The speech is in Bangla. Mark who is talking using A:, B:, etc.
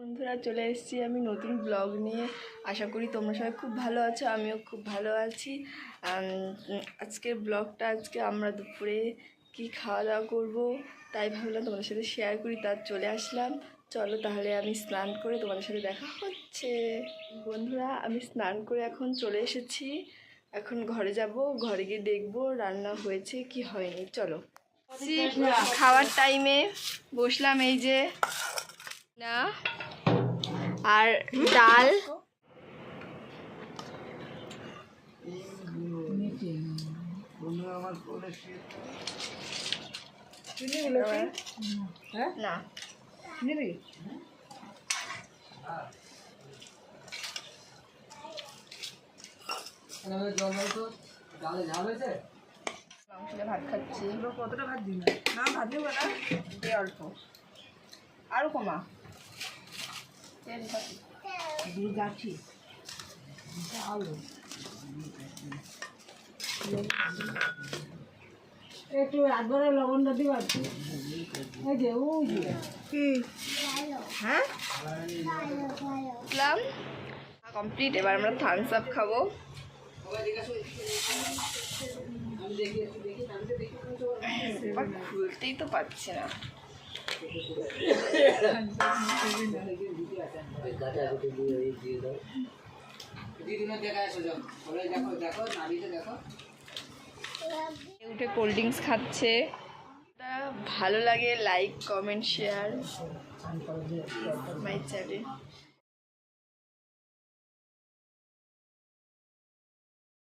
A: বন্ধুরা, চলে এসেছি আমি নতুন ব্লগ নিয়ে। আশা করি তোমরা সবাই খুব ভালো আছো, আমিও খুব ভালো আছি। আজকের ব্লগটা আজকে আমরা দুপুরে কি খাওয়া দাওয়া করব, তাই ভাবলাম তোমাদের সাথে শেয়ার করি তার চলে আসলাম। চলো তাহলে আমি স্নান করে তোমাদের সাথে দেখা হচ্ছে। বন্ধুরা, আমি স্নান করে এখন চলে এসেছি। এখন ঘরে যাব, ঘরে গিয়ে দেখব রান্না হয়েছে কি হয়নি। চলো। খাওয়ার টাইমে বসলাম এই যে। না। আর ডাল। না। ভাত খাচ্ছি।
B: কতটা ভাত দিন না, ভাত দেবো না
A: অল্প। আরও কমা।
B: যাচ্ছি আলু একটু একবারে লবণটা দিবা এই যে ওই যে
A: হ্যাঁ কমপ্লিট, এবার আমরা থামস আপ খাব। খুলতেই তো পারছি না। উঠে কোল্ড ড্রিঙ্কস খাচ্ছে। ভালো লাগে like comment share my channel